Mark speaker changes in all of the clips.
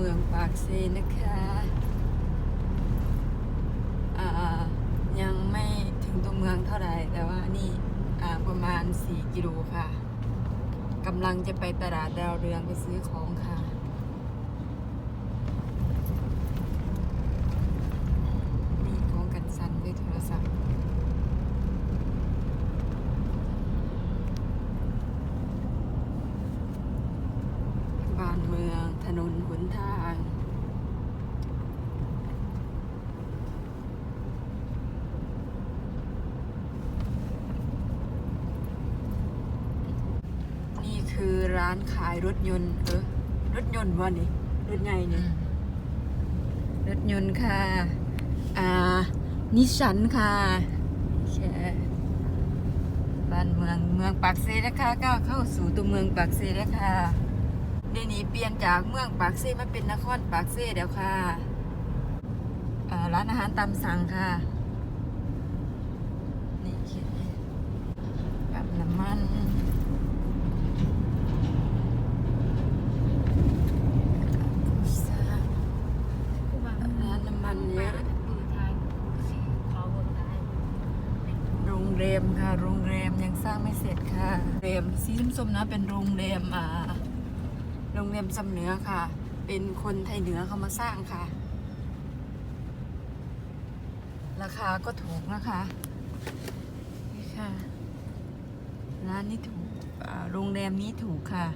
Speaker 1: เมืองปากเซนะคะยังไม่ถึงตัวเมืองเท่าไหร่ แต่ว่านี่ประมาณ 4 กิโลค่ะกำลังจะไปตลาดดาวเรืองไปซื้อของค่ะ นี่ของกันสั่นด้วยโทรศัพท์ บ้านเมืองถนน หนทางนี่คือร้านขายรถยนต์ เออ รถยนต์วะนี่รถไงนี่รถยนต์ค่ะ อ่า นิสสันค่ะแค่บ้านเมืองเมืองปากเซนะคะก้าวเข้าสู่ตัวเมืองปากเซแล้วค่ะ เดี๋ยวนี้เปลี่ยนจากเมืองปากเซ่มาเป็นนครปากเซ่เดี๋ยวค่ะร้านอาหารตามสั่งค่ะ นี่ค่ะกับน้ำมันร้านน้ำมันเยอะโรงแรมค่ะ โรงแรมยังสร้างไม่เสร็จค่ะโรงแรมสีส้มๆนะเป็นโรงแรมอ่า โรงแรมสำเหนือค่ะ เป็นคนไทยเหนือเขามาสร้างค่ะ ราคาก็ถูกนะคะนี่ค่ะร้านนี้ถูกโรงแรมนี้ถูกค่ะ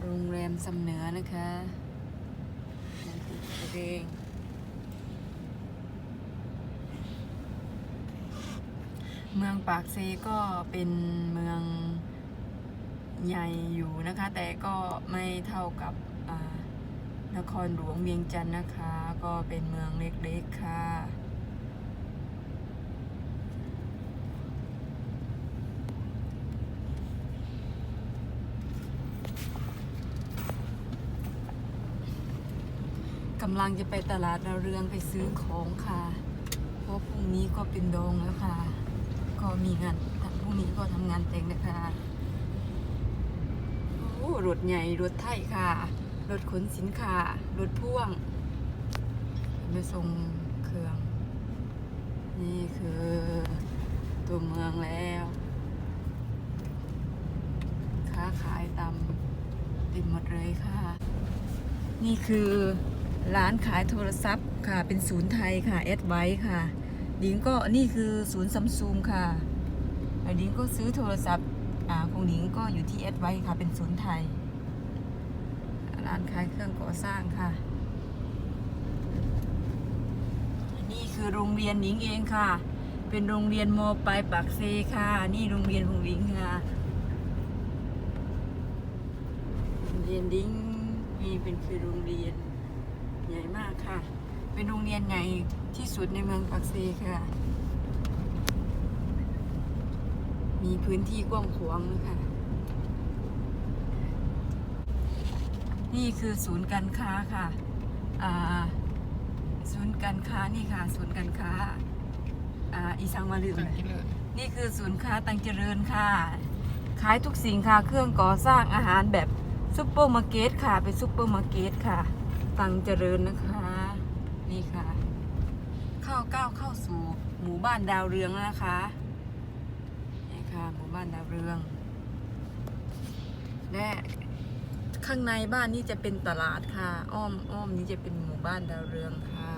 Speaker 1: โรงแรมสำเนือนะคะยังติดเองเมืองปากเซก็เป็นเมือง ใหญ่อยู่นะคะ แต่ก็ไม่เท่ากับนครหลวงเวียงจันทร์นะคะ ก็เป็นเมืองเล็กๆค่ะกำลังจะไปตลาดดาเรืองไปซื้อของค่ะ เพราะพรุ่งนี้ก็เป็นดงแล้วค่ะ ก็มีงานพรุ่งนี้ก็ทำงานแต่งนะคะ รถใหญ่รถไทยค่ะ รถขนสินค้า รถพ่วงไปส่งเครื่อง นี่คือตัวเมืองแล้ว ค้าขายตามเต็มหมดเลยค่ะ นี่คือร้านขายโทรศัพท์ค่ะ เป็นศูนย์ไทยค่ะแอดไว้ค่ะ ดิงก็นี่คือศูนย์ซัมซุงค่ะแล้ดิงก็ซื้อโทรศัพท์ อ่าของดิงก็อยู่ที่แอดไว้ค่ะ เป็นศูนย์ไทย ร้านขายเครื่องก่อสร้างค่ะ นี่คือโรงเรียนหนิงเองค่ะ เป็นโรงเรียนมปลายปากเซค่ะ นี่โรงเรียนของหลิงค่ะโรงเรียนดิ้งนี่เป็นคือโรงเรียนใหญ่มากค่ะ เป็นโรงเรียนใหญ่ที่สุดในเมืองปากเซค่ะ มีพื้นที่กว้างขวางนะคะนี่คือศูนย์การค้าค่ะอ่าศูนย์การค้านี่ค่ะ ศูนย์การค้าอ่าอีสังมาลืมเลยนี่คือศูนย์ค้าตังเจริญค่ะ ขายทุกสิ่งค่ะ เครื่องก่อสร้างอาหารแบบซุปเปอร์มาร์เก็ตค่ะ เป็นซุปเปอร์มาร์เก็ตค่ะ ตังเจริญนะคะ นี่ค่ะ เข้าก้าวเข้าสู่หมู่บ้านดาวเรืองแล้วนะคะนี่ ค่ะหมู่บ้านดาวเรือง และข้างในบ้านนี่จะเป็นตลาดค่ะ อ้อมอ้อมนี่จะเป็นหมู่บ้านดาวเรืองค่ะ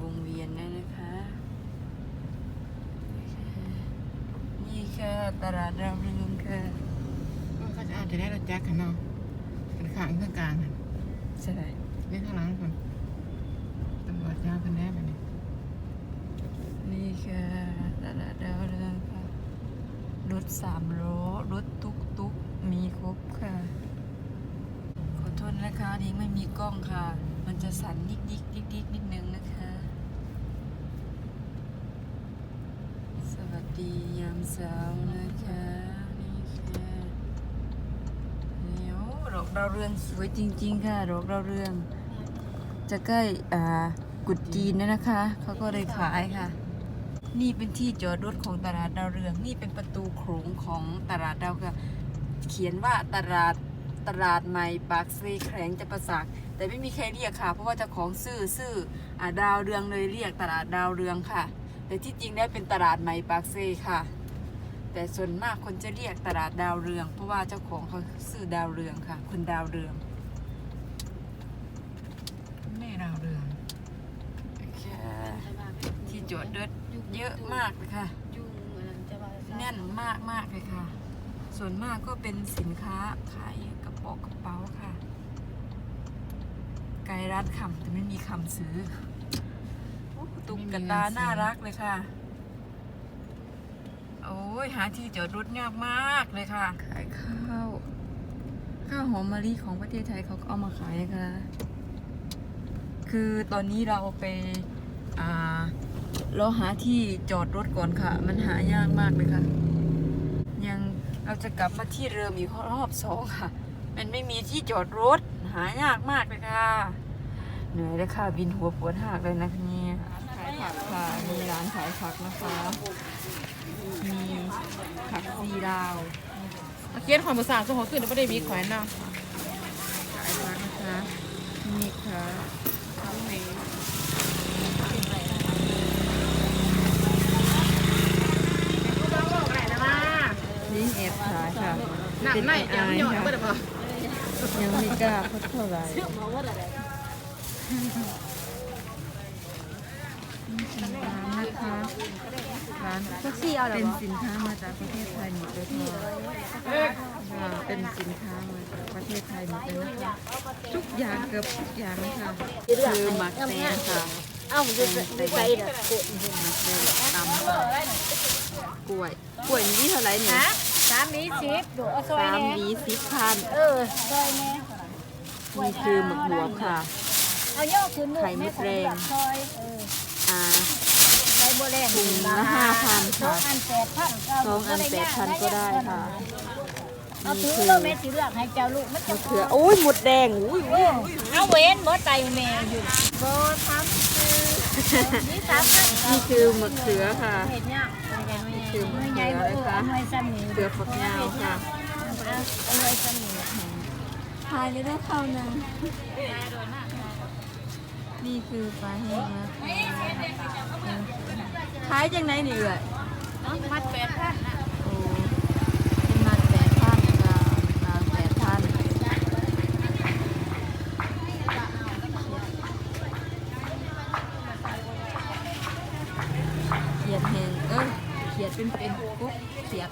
Speaker 1: วงเวียนได้นะคะ นี่ค่ะตลาดดาวเรืองค่ะ
Speaker 2: ก็จะอาจจะได้รถแจ็คกันเนาะเป็นขางเครื่องกลางค่ะ
Speaker 1: ใช่
Speaker 2: นี่ข้างหลังคนตำรวจยาวคนแน่แบบนี้
Speaker 1: นี่ค่ะตลาดดาวเรืองค่ะ ร ถสามล้อ รถตุกตุกมีครบค่ะ ขอโทษนะคะนี่ไม่มีกล้องค่ะ มันจะสั่นยิกยิกยิกยิกนิดนึงนะคะ สวัสดียามเช้านะคะนี่ค่ะนี่โอ้ดอกดาวเรืองสวยจริง ๆ ค่ะดอกดาวเรือง จะใกล้อ่ากุดจีนแล้วนะคะ เขาก็เลยขายค่ะ นี่เป็นที่จอดรถของตลาดดาวเรือง นี่เป็นประตูโขงของตลาดดาวค่ะเขียนว่าตลาดตลาดใหม่ปากซีแขวงจะประสักแต่ไม่มีใครเรียกค่ะ เพราะว่าเจ้าของซื่อซื่ออดาวเรืองเลยเรียกตลาดดาวเรืองค่ะ แต่ที่จริงแล้เป็นตลาดใหม่ปากซีค่ะ แต่ส่วนมากคนจะเรียกตลาดดาวเรือง เพราะว่าเจ้าของเขาซื่อดาวเรืองค่ะคุณดาวเรือง
Speaker 2: แม่ดาวเรือง
Speaker 1: ที่จอดรถ เยอะมากเลยค่ะ
Speaker 3: ยุ่งเหมือนจะว่า
Speaker 1: แน่นมากมากๆเลยค่ะ ส่วนมากก็เป็นสินค้าขายกระเป๋ากระเป๋าค่ะ ไกลร้านคำแต่ไม่มีคำซื้อโอ้ตุ๊กตาน่ารักเลยค่ะ โอ้ยหาที่จอดรถยากมากเลยค่ะ ขายข้าวข้าวหอมมะลิของประเทศไทยเขาก็เอามาขายค่ะคือตอนนี้เราไปอ่า เราหาที่จอดรถก่อนค่ะ มันหายากมากเลยค่ะ ยังเราจะกลับมาที่เดิมอีกรอบสองค่ะ มันไม่มีที่จอดรถ หายากมากเลยค่ะ เหนื่อยเลยค่ะบินหัวปวดหักเลยนะคะเนี่ยขายผักค่ะมีร้านขายผักนะคะ มีผักซีลาว
Speaker 2: เอาเกียรติความภาษาสมองขึ้นไม่ได้มีแขวนเนาะ
Speaker 1: ขายผักนะคะนี่ค่ะนี่แอ บขายค่ะ
Speaker 2: หนัก
Speaker 1: เป็น
Speaker 2: ไหน
Speaker 1: ไอ
Speaker 2: ยังา
Speaker 1: ย
Speaker 2: หยอด
Speaker 1: ค่ะ
Speaker 2: ไม่ได้ปะ
Speaker 1: ยังไม่กล้าพูดเท่าไหร่ร้านนะคะร้าน
Speaker 3: เป็
Speaker 1: นสินค้ามาจากประเทศไทยหมดเลยค่ะเป็นสินค้ามาจากประเทศไทยหมดเลยนะคะทุกอย่างเกือบทุกอย่างนะคะคือหมักแตงค่ะ
Speaker 3: เอ้ามันจะจะไปเด้อโกด
Speaker 1: หมักแตงตำกล้วยกล้วยนี่เท่าไหร่เนี่ยา
Speaker 3: มนี้สิบดูเอาซอย
Speaker 1: สาม
Speaker 3: แน่
Speaker 1: หวีสิบพัน
Speaker 3: เออซอยแน่
Speaker 1: นี่คือหมึกหัวค่ะ
Speaker 3: เอาย่อขึ้นลูก
Speaker 1: ไข่มดแดง
Speaker 3: ซอยเออ
Speaker 1: อ่า
Speaker 3: ใส่โบแดง
Speaker 1: ถุงละ5,000
Speaker 3: สองอันแปดพัน
Speaker 1: สองอันแปดพันก็ได้ค่ะ
Speaker 3: เอาถื
Speaker 1: นี่
Speaker 3: อ
Speaker 1: คือ
Speaker 3: เราแม่สิเลือกให้เจ้าลูกมันจะ
Speaker 1: มะเขือโอ้ยหมดแดงอุ้ย
Speaker 3: เออเอาเว้นบ่ไตแม่อยู่โบทำคือนี่สามพัน
Speaker 1: นี่คือมะเขือค่ะ
Speaker 3: เห็นยัง
Speaker 1: นี่ คือมะ
Speaker 3: หน่วย
Speaker 1: เขื
Speaker 3: ใหญ่
Speaker 1: อ
Speaker 3: บ่
Speaker 1: เลย
Speaker 3: เออ
Speaker 1: ค่ะ
Speaker 3: หน่วยซ้ำนี่
Speaker 1: เขือฝักยาวค่ะ
Speaker 3: เอาหน่วยซ้ำนี่
Speaker 1: ทายเลยได้เข้านะนี่คือปลาแห้งนะขายจังไหนนี่เอ่ย
Speaker 3: มัดแปดพันนะ
Speaker 1: โอ้เป็นมาแปดพันค่ะมาแปดพันเขียดแห้งเอ้ยเขียดเป็นเป็นกุ๊กเขียด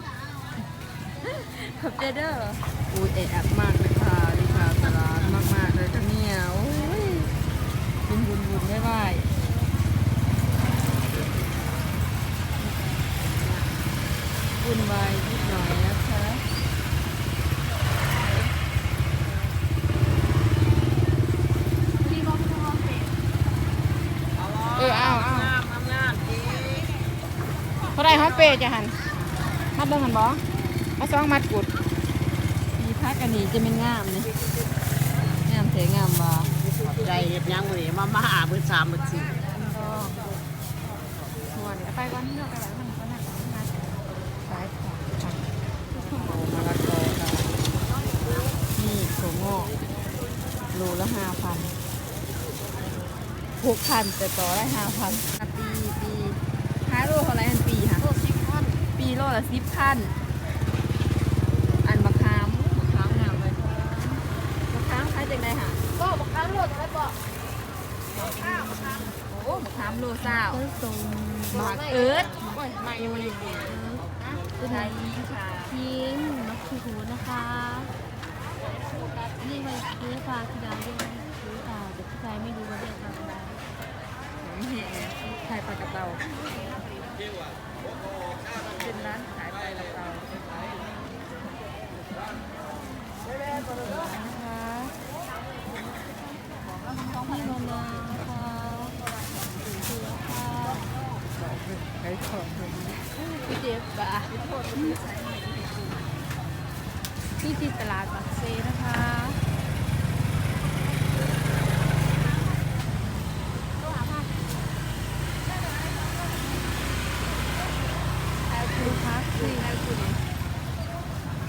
Speaker 1: ขับเจเดอร์อุ้ยเอะอัดมากเลยค่ะดีค่ะตลาดมากมากๆเลยค่ะเนี่ยโอ้ยบุญบุญบุญไม่ไหวบุญวายนิดหน่อยนะคะ
Speaker 2: เออเอาเอาเท่าไรห้องเปย์จะหันมัดเบิ่งหันบ่มาสองมัดกุด
Speaker 1: มีพักอันนี้จะเป็นงามนี่งามเสงามบ่
Speaker 4: ใจเฮ็ดหยังบ่ได้มามาหาเบิดสามเบิดสี่
Speaker 2: หัวเดี๋ยวไปก่อนที่เราไปแล้วมันก็หนักมา
Speaker 1: ซ้ายขวาค่ะโอ้มะละกอค่ะนี่ถั่วงอกโลละห้าพันหกพันแต่ต่อได้ห้าพันปีปีห้าโลเท่าไหรอันปีค่ะ
Speaker 2: โลสิบพัน
Speaker 1: ปีโลละสิบพันอันมะขามมะขามงามเลยมะขามขายจากไหนค่ะ
Speaker 3: ก็บอกค้างโลดอะไรบอก
Speaker 1: โอ้มะขามโลเศร้า
Speaker 3: ส่ง
Speaker 1: หมากเอิร์ด
Speaker 2: โอ้ยมายังไม่ได้กิน
Speaker 1: ใช่ค่ะ
Speaker 3: พิมพ์มักคือหูนะคะนี่ไปซื้อปลาที่ดาวด้วยซื้อปลาแต่ผู้ชายไม่รู้ว่าเรียกปลาอะไร
Speaker 1: แหมขายปลากระเตาเป็ นร้าน เ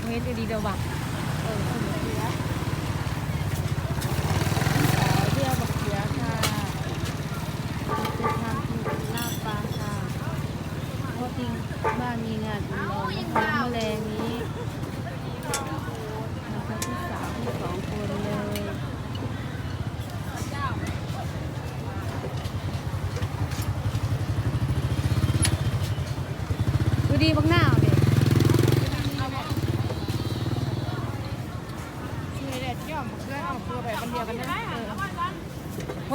Speaker 1: ม็ด
Speaker 3: ดีเดียวบักเออ
Speaker 1: เบี้ยบั
Speaker 3: กเขียค่ะทำกินลาบปลาค่ะเพราะจริงบ้านมีงานอุ่นร้อนนะ
Speaker 2: คะเมื่แล้นะคะพี่สาวพี่สองคนเลยดูดีบักห
Speaker 3: น้า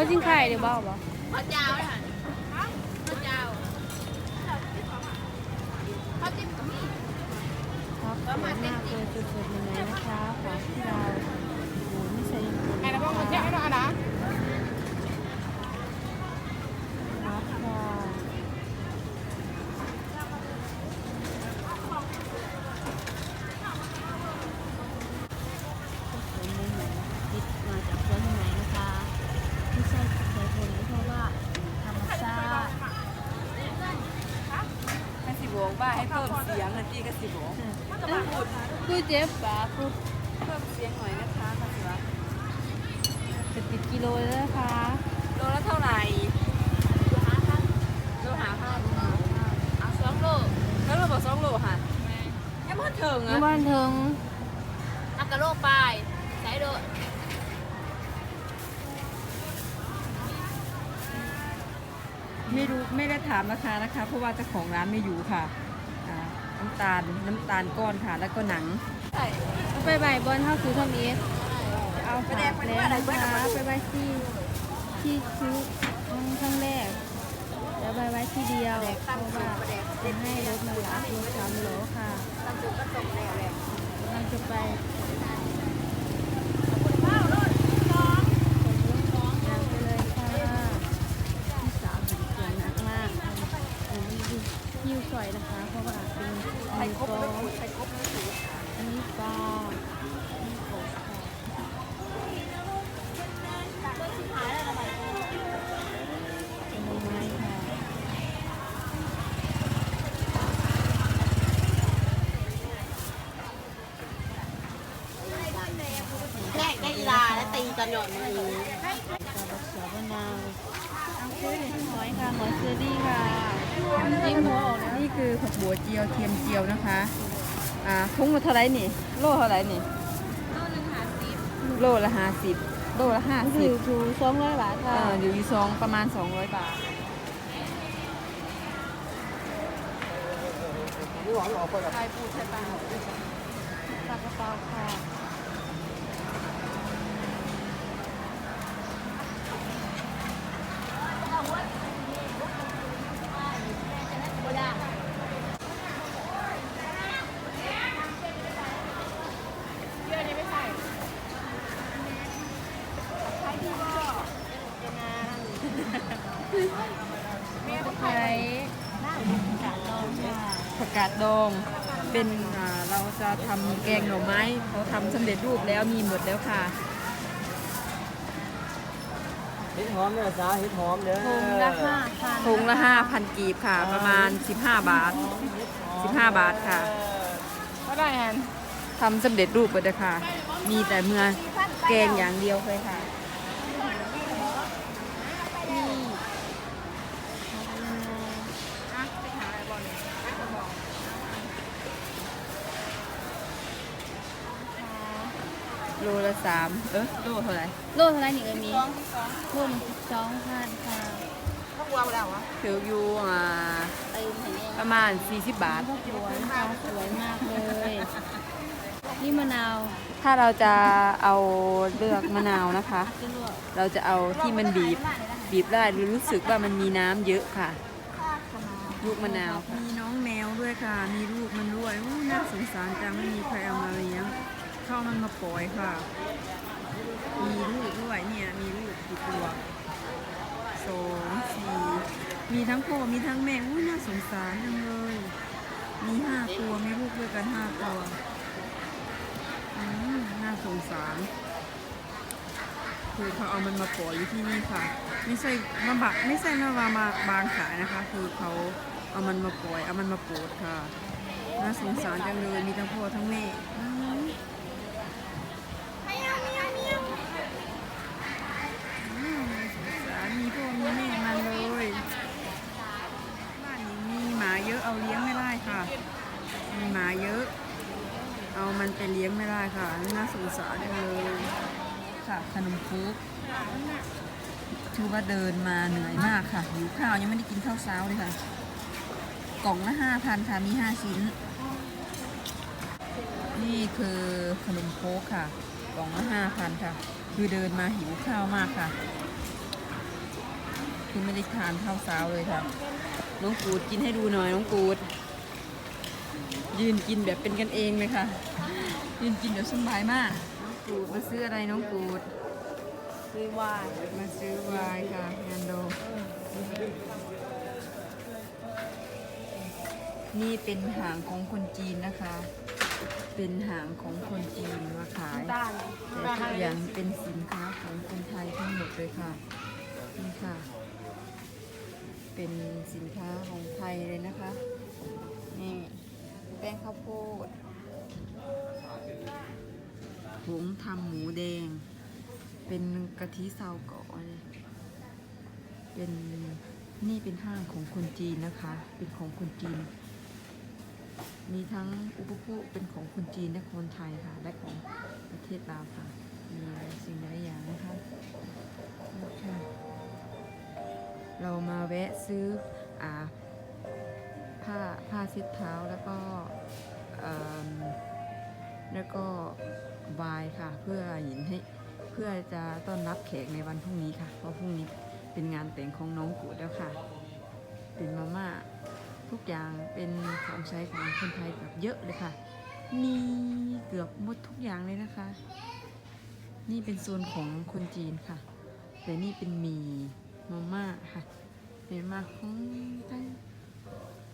Speaker 3: จริงไข่เดี๋ยวบ้าบ่
Speaker 4: พระเจ้าค่ะพระเจ้า
Speaker 3: ครับสวยมากเลยสุดๆเลยนะคะของที่เราโอ้ไม่ใช่
Speaker 2: ไอ้นะบ้างมันเยอะนะนะ
Speaker 3: ครับค่ะสวยมุมไหนยึดมาจากสวนที่ไหนนะคะไม่ใช่ใช้ผลเพราะว่าธรรมชาติ
Speaker 1: ให้สิบอกว่าให้เพิ่ม เสียงนะพี่ก็สิบอก
Speaker 3: กูเจ็บปากกู
Speaker 1: เพิ่มเสียงหน่อยนะคะค่ะสิวะ
Speaker 3: จะติดกิโลแล้วนะคะ
Speaker 1: โลละเท่าไหร่โลหาห้าโลหาห้า
Speaker 3: เอาสองโล
Speaker 1: แล้วเราบอกสองโลค่ะยังไม่ถึง
Speaker 3: นี่
Speaker 1: อะ
Speaker 3: บ้านถึง
Speaker 4: อักกะโลปลายใช้โด
Speaker 1: ไม่รู้ไม่ได้ถามราคานะคะ เพราะว่าเจ้าของร้านไม่อยู่ค่ะ น้ำตาลน้ำตาลก้อนค่ะ แล้วก็หนัง
Speaker 3: เอาไปใบบอลเท่าซื้อทำเอสเอาฝากแล้วนะคะไปใบที่ที่ซื้อครั้งแรกแล้วใบไว้ที่เดียวเพราะว่าจะให้รถมารับรถสามโหลค่ะกำลังจะไปยางไปเลยค่ะพี่สาวถึงเสียงหนักมากอันนี้ หิ้วยนะคะ เพราะว่าเป็นมีฟองอันนี้ปลาอันนี้กบค่ะเป็นไม้ค่ะ
Speaker 4: แค่ได้ลาและตีกันหย่อนมือ
Speaker 3: ปลาบักเสือมะนาวเอาซื้อหนึ่งหอยค่ะหอยเชอรี่ค่ะจิ้มหัวออกแล้ว
Speaker 1: นี่ คือผักบัวเจียวเทียมเจียวนะคะ อ่าทุ่งละเท่าไหรนี่ โลเท่าไหรนี่ โลละห้าสิบโลละห้า
Speaker 3: ถื
Speaker 1: สิบ
Speaker 3: อถูสองร้อยบาทค่ะ
Speaker 1: อ่าอยู่ที่ซองประมาณ200บาท
Speaker 3: ปลากระเป๋าค่ะไข่กาดลองค่ะ
Speaker 1: ผักกา ดดอง เป็นอ่าเราจะทำแกงหน่อไม้เขาทำสำเร็จรูปแล้วมีหมดแล้วค่ะ
Speaker 5: เห็ดหอมเนี่ยจ้าเห็ดหอมเด้อ
Speaker 3: ถุงละห้าพัน
Speaker 1: ถุงละ5,000กีบค่ะ ประมาณ 15 บาท 15 บาทค่ะ
Speaker 2: ก็ได้ฮัน
Speaker 1: ทำสำเร็จรูปหมดเลยค่ะ มีแต่เมื่อแกงอย่างเดียวเลยค่ะ โลละสามเออโลเท่าไหร่
Speaker 3: โลเท่าไหรนี่เอ้ยมีโลหนึ่งสองพันค่ะ
Speaker 2: พวกวาวแล้วอะ
Speaker 1: ถืออยู่อ่า
Speaker 3: เติมให้เนี่ย
Speaker 1: ประมาณ 40 บาท
Speaker 3: พวกสวยนะคะสวยมากเลย นี่มะนาว
Speaker 1: ถ้าเราจะเอาเลือกมะนาวนะคะ
Speaker 3: จะลวก
Speaker 1: เราจะเอาที่มันบีบ บีบได้หรือรู้สึกว่ามันมีน้ำเยอะค่ะ ลูกมะนาวมีน้องแมวด้วยค่ะ มีลูกมันด้วยอู้น่าสงสารจังไม่มีใครเอามาเลี้ยงเข้ามันมาปล่อยค่ะ มีลูกด้วยเนี่ย มีลูกกี่ตัวสองสี่มีทั้งพ่อมีทั้งแม่อู้น่าสงสารจังเลย มีห้าตัวมีลูกด้วยกันห้าตัวอืมน่าสงสารคือเขาเอามันมาปล่อยอยู่ที่นี่ค่ะ ไม่ใช่มาบักไม่ใช่มามามาบางขายนะคะ คือเขาเอามันมาปล่อยเอามันมาโปรดค่ะ น่าสงสารจังเลยมีทั้งพ่อทั้งแม่อืมอืมสงสารมีพ่อมีแม่มาเลยบ้านนี้มีหมาเยอะเอาเลี้ยงไม่ได้ค่ะ มีหมา เยอะ เอามันไปเลี้ยงไม่ได้ค่ะ น่าสงสารเลยค่ะขนมคุกถือว่าเดินมาเหนื่อยมากค่ะหิวข้าวยังไม่ได้กินข้าวเช้าเลยค่ะ กล่องละห้าพันค่ะมีห้าชิ้น นี่คือขนมโค้กค่ะ กล่องละห้าพันค่ะ คือเดินมาหิวข้าวมากค่ะคือไม่ได้ทานข้าวเช้าเลยค่ะน้องกูดกินให้ดูหน่อยน้องกูด ยืนกินแบบเป็นกันเองเลยค่ะ ยืนกินแบบสบายมากน้องกูดมาซื้ออะไรน้องกูด
Speaker 3: ซื้อวาย
Speaker 1: มาซื้อไวน์ค่ะงานโด นี่เป็นหางของคนจีนนะคะ เป็นหางของคนจีนมาขาย
Speaker 3: ด้าน
Speaker 1: แต่ทุกอย่างเป็นสินค้าของคนไทยทั้งหมดเลยค่ะ นี่ค่ะ เป็นสินค้าของไทยเลยนะคะ นี่ แป้งข้าวโพดผงทำหมูแดง เป็นกะทิซาวก่อนเป็นนี่เป็นห้างของคนจีนนะคะ เป็นของคนจีน มีทั้งอุปโภคเป็นของคนจีนและคนไทยค่ะ และของประเทศลาวค่ะ มีสิ่งหลายอย่างนะคะค่ะเรามาแวะซื้ออ่า ผ้าผ้าเช็ดเท้าแล้วก็แล้วก็วายค่ะ เพื่อหยินให้เพื่อจะต้อนรับแขกในวันพรุ่งนี้ค่ะ เพราะพรุ่งนี้เป็นงานแต่งของน้องกูดแล้วค่ะ เป็นมาม่าทุกอย่างเป็นของใช้ของคนไทยแบบเยอะเลยค่ะ มีเกือบหมดทุกอย่างเลยนะคะ นี่เป็นโซนของคนจีนค่ะ แต่นี่เป็นมีมาม่าค่ะเป็นมาของไทย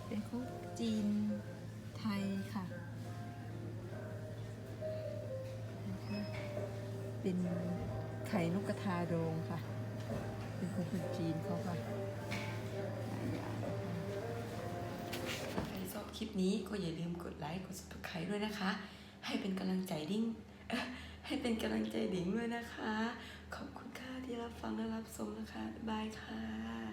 Speaker 1: เป็นของจีนไทยค่ะนะคะเป็นไข่นกกระทาโดงค่ะ เป็นของคนจีนเขาค่ะหลายอย่างใครชอบคลิปนี้ก็อย่าลืมกดไลค์กด subscribe ด้วยนะคะ ให้เป็นกำลังใจดิ้งให้เป็นกำลังใจดิ้งด้วยนะคะ ขอบคุณค่ะที่รับฟังและรับชมนะคะ บายค่ะ